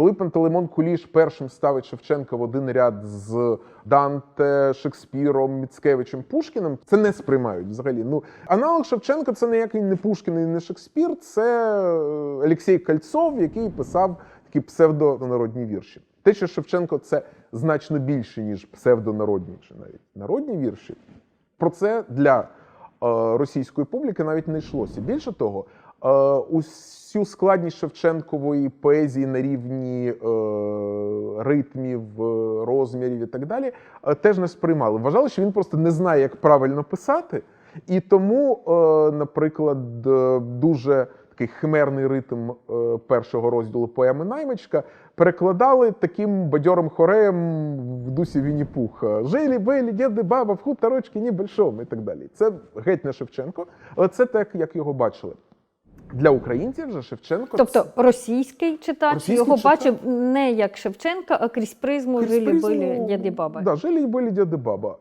Коли Пантелеймон Куліш першим ставить Шевченка в один ряд з Данте, Шекспіром, Міцкевичем, Пушкіним, це не сприймають взагалі. Ну, аналог Шевченка це ніякий не Пушкін і не Шекспір, це е, Олексій Кальцов, який писав такі псевдонародні вірші. Те, що Шевченко це значно більше, ніж псевдонародні чи навіть народні вірші. Про це для російської публіки навіть не йшлося. Більше того, е, усю складність Шевченкової поезії на рівні е, ритмів, е, розмірів і так далі, е, теж не сприймали. Вважали, що він просто не знає, як правильно писати, і тому, е, наприклад, е, дуже такий химерний ритм е, першого розділу поеми Наймичка перекладали таким бадьорим хореєм в дусі Вінні-Пуха. Жилі, белі, діди, баба, в хуторочки, ні большом і так далі. Це геть не Шевченко, але це так, як його бачили. Для українців же Шевченко Тобто російський читач Російський його читач. бачив не як Шевченка, а крізь призму Крізь жилі призму, билі дяді баби. Да, жили і були дяди баба.